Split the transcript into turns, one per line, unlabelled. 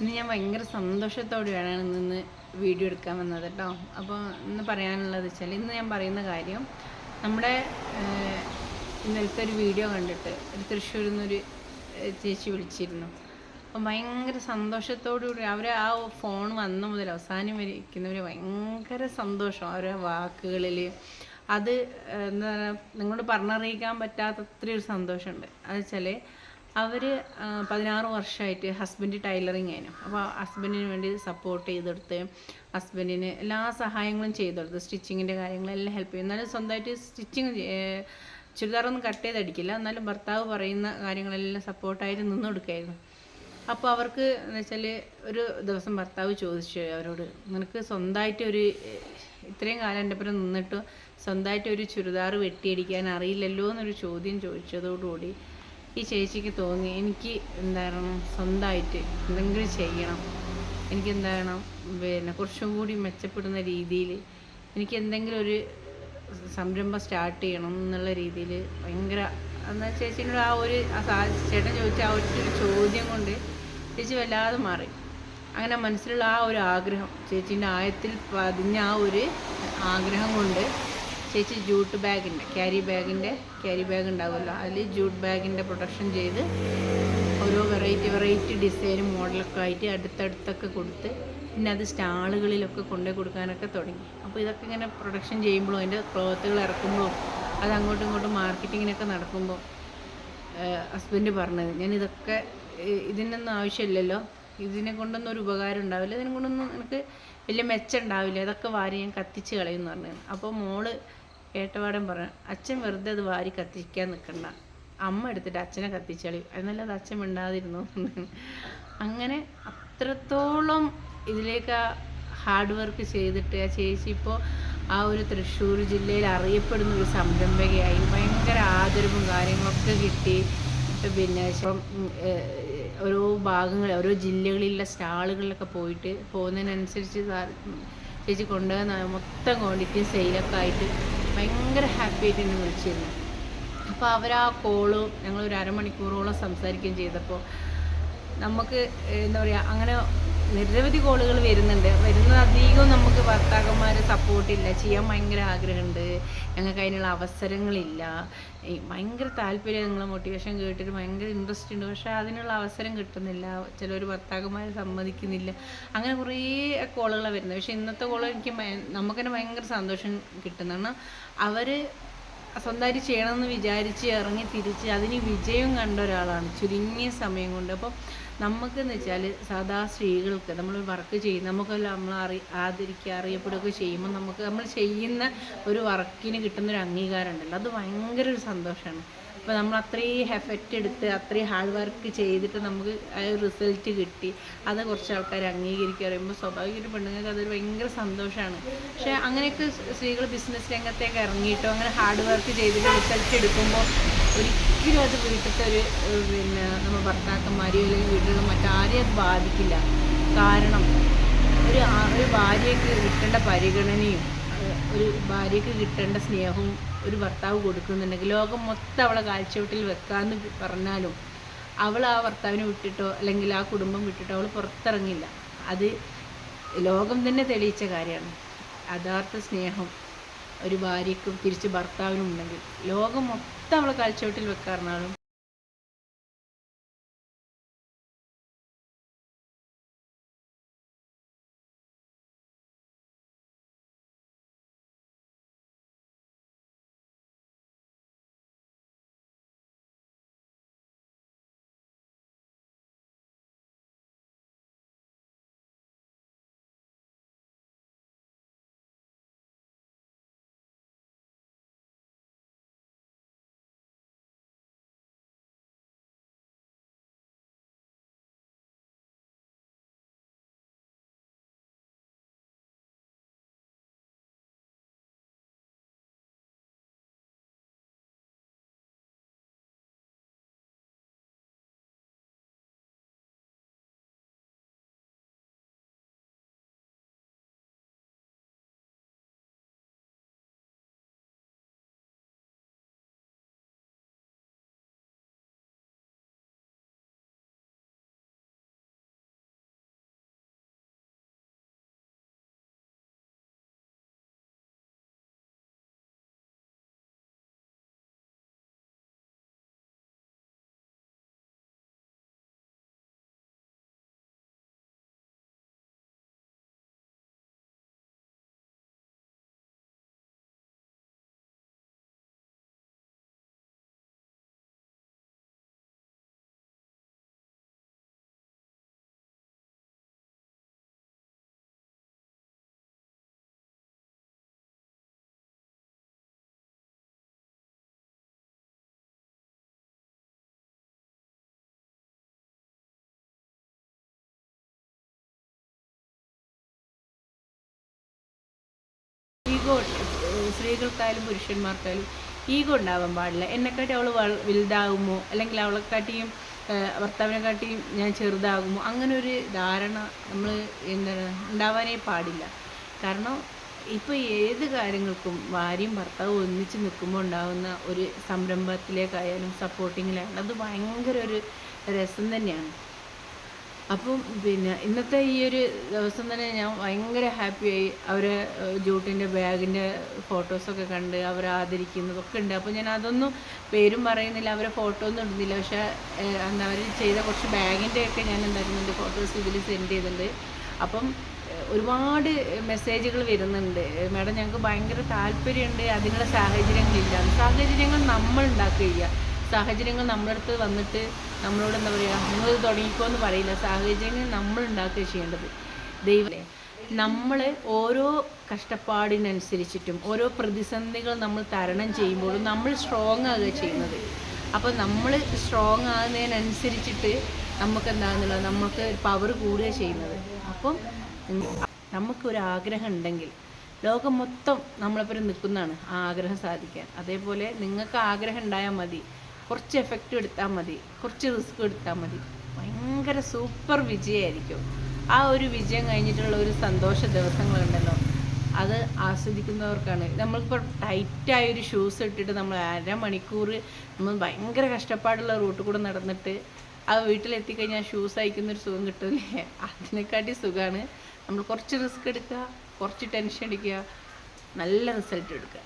ഇന്ന് ഞാൻ ഭയങ്കര സന്തോഷത്തോടെയാണ് നിന്ന് വീഡിയോ എടുക്കാൻ വന്നത് കേട്ടോ അപ്പോൾ ഇന്ന് പറയാനുള്ളത് വെച്ചാൽ ഇന്ന് ഞാൻ പറയുന്ന കാര്യം നമ്മുടെ ഇന്നലത്തെ ഒരു വീഡിയോ കണ്ടിട്ട് ഒരു തൃശ്ശൂരിൽ നിന്നൊരു ചേച്ചി വിളിച്ചിരുന്നു. അപ്പം ഭയങ്കര സന്തോഷത്തോടുകൂടി അവർ ആ ഫോൺ വന്ന മുതൽ അവസാനം വരെ ഇരിക്കുന്നവർ ഭയങ്കര സന്തോഷം. അവരുടെ വാക്കുകളിൽ അത് എന്താ പറയുക നിങ്ങളോട് പറഞ്ഞറിയിക്കാൻ പറ്റാത്ത ഒരു സന്തോഷമുണ്ട്. അത് വെച്ചാൽ അവർ പതിനാറ് വർഷമായിട്ട് ഹസ്ബൻഡ് ടൈലറിങ് ആയിരുന്നു അപ്പോൾ ഹസ്ബൻഡിന് വേണ്ടി സപ്പോർട്ട് ചെയ്തെടുത്ത് ഹസ്ബൻഡിന് എല്ലാ സഹായങ്ങളും ചെയ്തെടുത്ത് സ്റ്റിച്ചിങ്ങിന്റെ കാര്യങ്ങളെല്ലാം ഹെൽപ്പ് ചെയ്യും എന്നാലും സ്വന്തമായിട്ട് സ്റ്റിച്ചിങ് ചുരിദാറൊന്നും കട്ട് ചെയ്തടിക്കില്ല. എന്നാലും ഭർത്താവ് പറയുന്ന കാര്യങ്ങളെല്ലാം സപ്പോർട്ടായിട്ട് നിന്ന് കൊടുക്കായിരുന്നു. അപ്പോൾ അവർക്ക് എന്ന് വെച്ചാൽ ഒരു ദിവസം ഭർത്താവ് ചോദിച്ചു അവരോട് നിനക്ക് സ്വന്തമായിട്ട് ഒരു ഇത്രയും കാലം എന്റെ ഒപ്പം നിന്നിട്ട് സ്വന്തമായിട്ട് ഒരു ചുരിദാർ വെട്ടിയടിക്കാൻ അറിയില്ലല്ലോ എന്നൊരു ചോദ്യം ചോദിച്ചതോടുകൂടി ഈ ചേച്ചിക്ക് തോന്നി. എനിക്ക് എന്താണ് സ്വന്തമായിട്ട് എന്തെങ്കിലും ചെയ്യണം. എനിക്ക് എന്താണ് പിന്നെ കുറച്ചും കൂടി മെച്ചപ്പെടുന്ന രീതിയിൽ എനിക്ക് എന്തെങ്കിലും ഒരു സംരംഭം സ്റ്റാർട്ട് ചെയ്യണം എന്നുള്ള രീതിയിൽ ഭയങ്കര എന്നാൽ ചേച്ചീനോട് ആ ഒരു ആ ചേട്ടൻ ചോദിച്ച ആ ഒരു ചോദ്യം കൊണ്ട് ചേച്ചി വല്ലാതെ മാറി. അങ്ങനെ മനസ്സിലുള്ള ആ ഒരു ആഗ്രഹം ചേച്ചീന്റെ ആയത്തിൽ പതിഞ്ഞ ആ ഒരു ആഗ്രഹം കൊണ്ട് ചേച്ചി ജൂട്ട് ബാഗിന്റെ ക്യാരി ബാഗിന്റെ ക്യാരി ബാഗ് ഉണ്ടാവുമല്ലോ. അതിൽ ജൂട്ട് ബാഗിന്റെ പ്രൊഡക്ഷൻ ചെയ്ത് ഓരോ വെറൈറ്റി വെറൈറ്റി ഡിസൈനും മോഡലൊക്കെ ആയിട്ട് അടുത്തടുത്തൊക്കെ കൊടുത്ത് പിന്നെ അത് സ്റ്റാളുകളിലൊക്കെ കൊണ്ടു കൊടുക്കാനൊക്കെ തുടങ്ങി. അപ്പോൾ ഇതൊക്കെ ഇങ്ങനെ പ്രൊഡക്ഷൻ ചെയ്യുമ്പോഴും അതിന്റെ ക്ലോത്തുകൾ ഇറക്കുമ്പോഴും അത് അങ്ങോട്ടും ഇങ്ങോട്ടും മാർക്കറ്റിങ്ങിനൊക്കെ നടക്കുമ്പോൾ ഹസ്ബൻഡ് പറഞ്ഞത്. ഞാൻ ഇതൊക്കെ ഇതിനൊന്നും ആവശ്യമില്ലല്ലോ. ഇതിനെ കൊണ്ടൊന്നും ഒരു ഉപകാരം ഉണ്ടാവില്ല. ഇതിനെ കൊണ്ടൊന്നും എനിക്ക് വലിയ മെച്ചം ഉണ്ടാവില്ല. ഇതൊക്കെ വാരി ഞാൻ കത്തിച്ച് കളയും എന്ന് പറഞ്ഞു അപ്പോൾ മോൾ ഏട്ടവാടൻ പറഞ്ഞു അച്ഛൻ വെറുതെ അത് വാരി കത്തിക്കാൻ നിൽക്കണ്ട അമ്മ എടുത്തിട്ട് അച്ഛനെ കത്തിച്ചളി. എന്നല്ല എന്നല്ലാതെ അച്ഛൻ മിണ്ടാതിരുന്നു? അങ്ങനെ അത്രത്തോളം ഇതിലേക്ക് ഹാർഡ് വർക്ക് ചെയ്തിട്ട് ആ ചേച്ചി ഇപ്പോൾ ആ ഒരു തൃശ്ശൂർ ജില്ലയിൽ അറിയപ്പെടുന്ന ഒരു സംരംഭകയായി. ഭയങ്കര ആദരവും കാര്യങ്ങളൊക്കെ കിട്ടി. പിന്നെ ഇപ്പം ഓരോ ഭാഗങ്ങൾ ഓരോ ജില്ലകളിലുള്ള സ്റ്റാളുകളിലൊക്കെ പോയിട്ട് പോകുന്നതിനനുസരിച്ച് ചേച്ചി കൊണ്ടുപോകുന്ന മൊത്തം ക്വാണ്ടിറ്റി സെയിലൊക്കെ ആയിട്ട് ഭയങ്കര ഹാപ്പി ആയിട്ട് എന്നെ വിളിച്ചിരുന്നു. അപ്പോൾ അവർ ആ കോൾ ഞങ്ങൾ ഒരു അരമണിക്കൂറോളം സംസാരിക്കുകയും ചെയ്തപ്പോൾ നമുക്ക് എന്താ പറയുക അങ്ങനെ നിരവധി കോളുകൾ വരുന്നുണ്ട്. വരുന്നത് അധികവും നമുക്ക് ഭർത്താക്കന്മാർ സപ്പോർട്ടില്ല ചെയ്യാൻ ഭയങ്കര ആഗ്രഹമുണ്ട്. ഞങ്ങൾക്ക് അതിനുള്ള അവസരങ്ങളില്ല. ഭയങ്കര താല്പര്യം നിങ്ങളെ മോട്ടിവേഷൻ കേട്ടിട്ട് ഭയങ്കര ഇൻട്രസ്റ്റ് ഉണ്ട്. പക്ഷേ അതിനുള്ള അവസരം കിട്ടുന്നില്ല. ചിലർ ഭർത്താക്കന്മാർ സമ്മതിക്കുന്നില്ല. അങ്ങനെ കുറേ കോളുകളാണ് വരുന്നത് പക്ഷേ ഇന്നത്തെ കോൾ എനിക്ക് നമുക്ക് തന്നെ ഭയങ്കര സന്തോഷം കിട്ടുന്നതാണ് അവർ സ്വന്തമായിട്ട് ചെയ്യണമെന്ന് വിചാരിച്ച് ഇറങ്ങി തിരിച്ച് അതിന് വിജയം കണ്ട ഒരാളാണ്. ചുരുങ്ങിയ സമയം കൊണ്ട്. അപ്പോൾ നമുക്കെന്ന് വെച്ചാൽ സാധാ സ്ത്രീകൾക്ക് നമ്മൾ വർക്ക് ചെയ്യും നമുക്കെല്ലാം നമ്മൾ അറി ആദരിക്കുക അറിയപ്പെടുകയൊക്കെ ചെയ്യുമ്പോൾ നമുക്ക് നമ്മൾ ചെയ്യുന്ന ഒരു വർക്കിന് കിട്ടുന്ന ഒരു അംഗീകാരം ഉണ്ടല്ലോ അത് ഭയങ്കര ഒരു സന്തോഷമാണ് അപ്പോൾ നമ്മൾ അത്രയും എഫക്റ്റ് എടുത്ത് അത്രയും ഹാർഡ് വർക്ക് ചെയ്തിട്ട് നമുക്ക് റിസൾട്ട് കിട്ടി. അത് കുറച്ച് ആൾക്കാർ അംഗീകരിക്കുക പറയുമ്പോൾ സ്വാഭാവികമായിട്ട് പെണ്ണുങ്ങൾക്ക് അതൊരു ഭയങ്കര സന്തോഷമാണ് പക്ഷേ അങ്ങനെയൊക്കെ സ്ത്രീകൾ ബിസിനസ് രംഗത്തേക്ക് ഇറങ്ങിയിട്ടോ അങ്ങനെ ഹാർഡ് വർക്ക് ചെയ്തിട്ട് റിസൾട്ട് എടുക്കുമ്പോൾ ഒരിക്കലും അത് വീട്ടിലത്തെ ഒരു പിന്നെ നമ്മൾ ഭർത്താക്കന്മാരെയോ അല്ലെങ്കിൽ വീട്ടിലുള്ള മറ്റാരെയും അത് ബാധിക്കില്ല. കാരണം ഒരു ഒരു ഭാര്യയ്ക്ക് കിട്ടേണ്ട പരിഗണനയും ഒരു ഭാര്യക്ക് കിട്ടേണ്ട സ്നേഹവും ഒരു ഭർത്താവ് കൊടുക്കുന്നുണ്ടെങ്കിൽ ലോകം മൊത്തം അവളെ കാഴ്ചവട്ടിൽ വെക്കാന്ന് പറഞ്ഞാലും അവൾ ആ ഭർത്താവിനെ വിട്ടിട്ടോ അല്ലെങ്കിൽ ആ കുടുംബം വിട്ടിട്ടോ അവൾ പുറത്തിറങ്ങില്ല. അത് ലോകം തന്നെ തെളിയിച്ച കാര്യമാണ്. യഥാർത്ഥ സ്നേഹം ഒരു ഭാര്യയ്ക്കും തിരിച്ച് ഭർത്താവിനും ഉണ്ടെങ്കിൽ ലോകം മൊത്തം അവളെ കാഴ്ചവട്ടിൽ വെക്കാറുണ്ടാലും ഈഗോ സ്ത്രീകൾക്കായാലും പുരുഷന്മാർക്കായാലും ഈഗോ ഉണ്ടാവാൻ പാടില്ല. എന്നെക്കാട്ടി അവൾ വലുതാകുമോ അല്ലെങ്കിൽ അവളെക്കാട്ടിയും ഭർത്താവിനെക്കാട്ടിയും ഞാൻ ചെറുതാകുമോ അങ്ങനെ ഒരു ധാരണ നമ്മൾ എന്താണ് ഉണ്ടാവാനേ പാടില്ല. കാരണം ഇപ്പോൾ ഏത് കാര്യങ്ങൾക്കും ഭാര്യയും ഭർത്താവും ഒന്നിച്ച് നിൽക്കുമ്പോൾ ഉണ്ടാകുന്ന ഒരു സംരംഭത്തിലേക്കായാലും സപ്പോർട്ടിങ്ങിലായാലും അത് ഭയങ്കര ഒരു രസം തന്നെയാണ്. അപ്പം പിന്നെ ഇന്നത്തെ ഈ ഒരു ദിവസം തന്നെ ഞാൻ ഭയങ്കര ഹാപ്പിയായി അവരെ ജൂട്ടിന്റെ ബാഗിന്റെ ഫോട്ടോസൊക്കെ കണ്ട് അവരെ ആദരിക്കുന്നതൊക്കെ ഉണ്ട്. അപ്പോൾ ഞാൻ അതൊന്നും പേരും പറയുന്നില്ല അവരെ ഫോട്ടോ ഒന്നും ഇടുന്നില്ല. പക്ഷേ എന്താ അവർ ചെയ്ത കുറച്ച് ബാഗിന്റെ ഒക്കെ ഞാൻ എന്താക്കുന്നുണ്ട് ഫോട്ടോസ് ഇതിൽ സെൻഡ് ചെയ്തിട്ടുണ്ട്. അപ്പം ഒരുപാട് മെസ്സേജുകൾ വരുന്നുണ്ട്. മാഡം ഞങ്ങൾക്ക് ഭയങ്കര താല്പര്യമുണ്ട് അതിനുള്ള സാഹചര്യങ്ങളില്ല സാഹചര്യങ്ങൾ നമ്മൾ ഉണ്ടാക്കുക സാഹചര്യങ്ങൾ നമ്മുടെ അടുത്ത് വന്നിട്ട് നമ്മളോട് എന്താ പറയുക നിങ്ങൾ തുടങ്ങിക്കോ എന്ന് പറയില്ല. സാഹചര്യങ്ങൾ നമ്മൾ ഉണ്ടാക്കുക ചെയ്യേണ്ടത് ദൈവം. നമ്മൾ ഓരോ കഷ്ടപ്പാടിനനുസരിച്ചിട്ടും ഓരോ പ്രതിസന്ധികൾ നമ്മൾ തരണം ചെയ്യുമ്പോഴും നമ്മൾ സ്ട്രോങ് ആകുക ചെയ്യുന്നത്. അപ്പോൾ നമ്മൾ സ്ട്രോങ് ആകുന്നതിനനുസരിച്ചിട്ട് നമുക്ക് എന്താണെന്നുള്ളത് നമുക്ക് പവർ കൂടുക ചെയ്യുന്നത്. അപ്പം നമുക്കൊരു ആഗ്രഹം ഉണ്ടെങ്കിൽ ലോകം മൊത്തം നമ്മളെപ്പോലും നിൽക്കുന്നതാണ് ആ ആഗ്രഹം സാധിക്കാൻ. അതേപോലെ നിങ്ങൾക്ക് ആഗ്രഹം ഉണ്ടായാൽ മതി. കുറച്ച് എഫക്റ്റ് എടുത്താൽ മതി കുറച്ച് റിസ്ക് എടുത്താൽ മതി. ഭയങ്കര സൂപ്പർ വിജയമായിരിക്കും ആ ഒരു വിജയം കഴിഞ്ഞിട്ടുള്ള ഒരു സന്തോഷ ദിവസങ്ങളുണ്ടല്ലോ. അത് ആസ്വദിക്കുന്നവർക്കാണ്. നമ്മളിപ്പോൾ ടൈറ്റായ ഒരു ഷൂസ് ഇട്ടിട്ട് നമ്മൾ അരമണിക്കൂർ നമ്മൾ ഭയങ്കര കഷ്ടപ്പാടുള്ള റൂട്ട് കൂടെ നടന്നിട്ട് ആ വീട്ടിലെത്തിക്കഴിഞ്ഞാൽ ഷൂസ് അയക്കുന്നൊരു സുഖം കിട്ടില്ലേ അതിനെക്കാട്ടി സുഖമാണ് നമ്മൾ കുറച്ച് റിസ്ക് എടുക്കുക കുറച്ച് ടെൻഷൻ അടിക്കുക നല്ല റിസൾട്ട് എടുക്കുക.